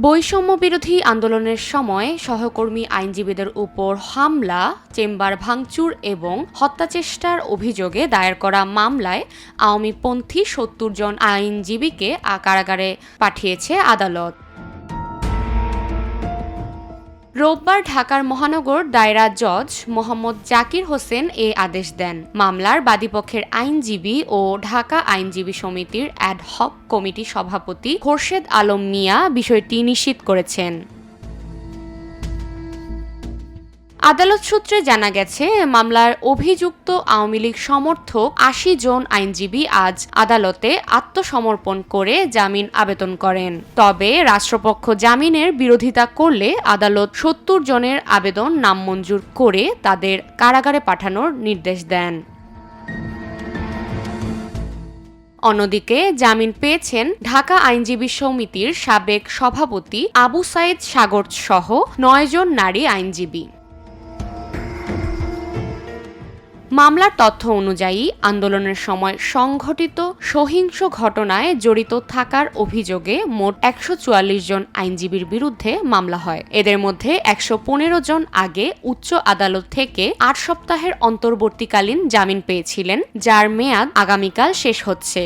বৈষম্য বিরোধী আন্দোলনের সময় সহকর্মী আইনজীবীদের উপর হামলা, চেম্বার ভাঙচুর এবং হত্যাচেষ্টার অভিযোগে দায়ের করা মামলায় আওয়ামীপন্থী সত্তর জন আইনজীবীকে কারাগারে পাঠিয়েছে আদালত। রোববার ঢাকার মহানগর দায়রা জজ মোহাম্মদ জাকির হোসেন এ আদেশ দেন। মামলার বাদীপক্ষের আইনজীবী ও ঢাকা আইনজীবী সমিতির অ্যাড হক কমিটি সভাপতি খোরশেদ আলম মিয়া বিষয়টি নিশ্চিত করেছেন। আদালত সূত্রে জানা গেছে, মামলার অভিযুক্ত আওয়ামী লীগ সমর্থক আশি জন আইনজীবী আজ আদালতে আত্মসমর্পণ করে জামিন আবেদন করেন। তবে রাষ্ট্রপক্ষ জামিনের বিরোধিতা করলে আদালত সত্তর জনের আবেদন নামঞ্জুর করে তাদের কারাগারে পাঠানোর নির্দেশ দেন। অন্যদিকে, জামিন পেয়েছেন ঢাকা আইনজীবী সমিতির সাবেক সভাপতি আবু সাইদ সাগর সহ নয়জন নারী আইনজীবী। মামলার তথ্য অনুযায়ী আন্দোলনের সময় সংঘটিত সহিংস ঘটনায় জড়িত থাকার অভিযোগে মোট একশো চুয়াল্লিশ জন আইনজীবীর বিরুদ্ধে মামলা হয়। এদের মধ্যে একশো পনেরো জন আগে উচ্চ আদালত থেকে আট সপ্তাহের অন্তর্বর্তীকালীন জামিন পেয়েছিলেন, যার মেয়াদ আগামীকাল শেষ হচ্ছে।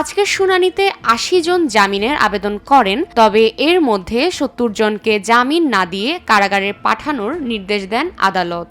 আজকের শুনানিতে আশি জন জামিনের আবেদন করেন, তবে এর মধ্যে সত্তর জনকে জামিন না দিয়ে কারাগারে পাঠানোর নির্দেশ দেন আদালত।